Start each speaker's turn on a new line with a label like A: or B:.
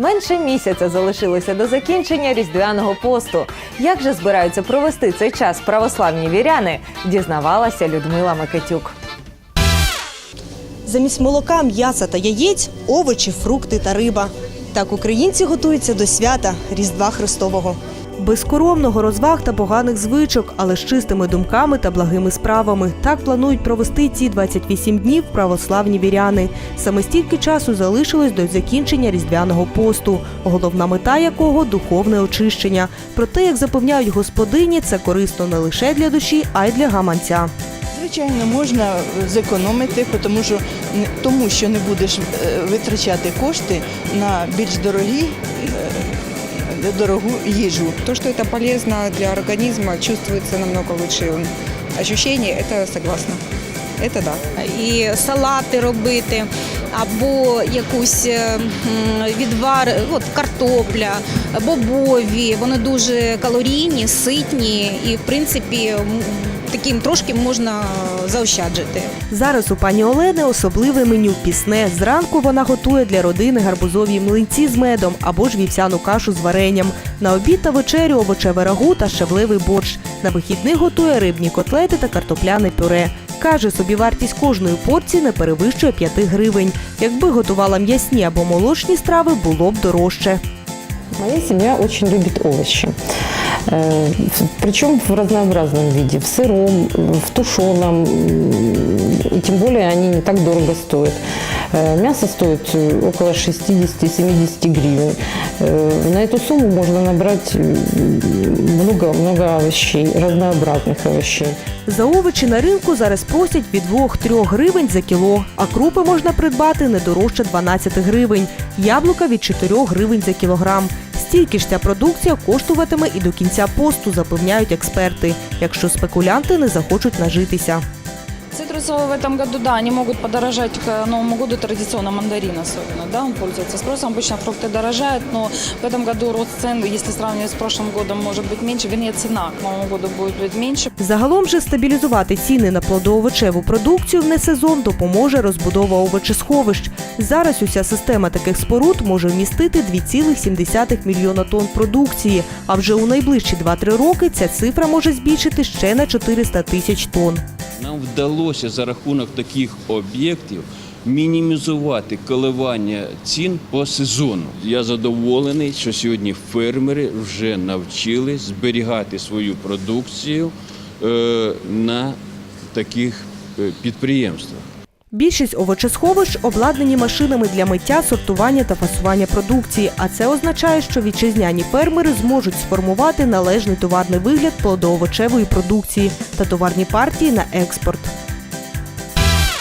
A: Менше місяця залишилося до закінчення різдвяного посту. Як же збираються провести цей час православні віряни? Дізнавалася Людмила Микитюк.
B: Замість молока, м'яса та яєць овочі, фрукти та риба. Так українці готуються до свята Різдва Христового. Без коромного розваг та поганих звичок, але з чистими думками та благими справами. Так планують провести ці 28 днів православні віряни. Саме стільки часу залишилось до закінчення різдвяного посту, головна мета якого духовне очищення. Проте, як запевняють господині, це корисно не лише для душі, а й для гаманця
C: Звичайно, можна зекономити, тому що, не- тому що не будеш е, витрачати кошти на більш дорогі, е, дорогу їжу.
D: То, что это полезно для организма, чувствуется намного лучше ощущение, это согласна. Это да.
E: і салати робити, або якусь е, відвар, от картопля, бобові. Вони дуже калорійні, ситні і, в принципі, таким трошки можна заощаджити.
B: Зараз у пані Олени особливе меню пісне. Зранку вона готує для родини гарбузові млинці з медом або ж вівсяну кашу з варенням. На обід та вечерю овочеве рагу та щавливий борщ. На вихідних готує рибні котлети та картопляне пюре. Каже, собівартість кожної порції не перевищує 5 гривень. Якби готувала м'ясні або молочні страви, було б дорожче.
F: Моя сім'я дуже любить овочі, причому в- Причем в разнообразном виде. В сыром, в тушеном. Тим И тем более они не так дорого стоят. Э, Мясо стоит э, около 60-70 гривен. Э, На эту сумму можно набрать много-много овощей, разнообразных овощей.
B: За овочі на ринку зараз просять від 2-3 гривень за кіло, а крупи можна придбати не дорожче 12 гривень, яблука від 4 гривень за кілограм. Стільки ж ця продукція коштуватиме і до кінця посту, запевняють експерти, якщо спекулянти не захочуть нажитися.
G: Цитрусовые в этом году, да, они могут подорожать к Новому году, традиционно мандарин особенно, да, он пользуется спросом. Обычно фрукты дорожают, но в этом году рост цен, если сравнивать с прошлым годом, может быть меньше, вернее, цена к Новому году будет быть меньше.
B: Загалом же стабілізувати ціни на плодоовочеву продукцію в несезон допоможе розбудова овочесховищ. Зараз уся система таких споруд може вмістити 2,7 мільйона тонн продукції. А вже у найближчі 2-3 роки ця цифра може збільшити ще на 400 тисяч тонн.
H: Нам вдалося за рахунок таких об'єктів мінімізувати коливання цін по сезону. Я задоволений, що сьогодні фермери вже навчили зберігати свою продукцію е, на таких е, підприємствах.
B: Більшість овочесховищ обладнані машинами для миття, сортування та фасування продукції. А це означає, що вітчизняні фермери зможуть сформувати належний товарний вигляд плодоовочевої продукції та товарні партії на експорт.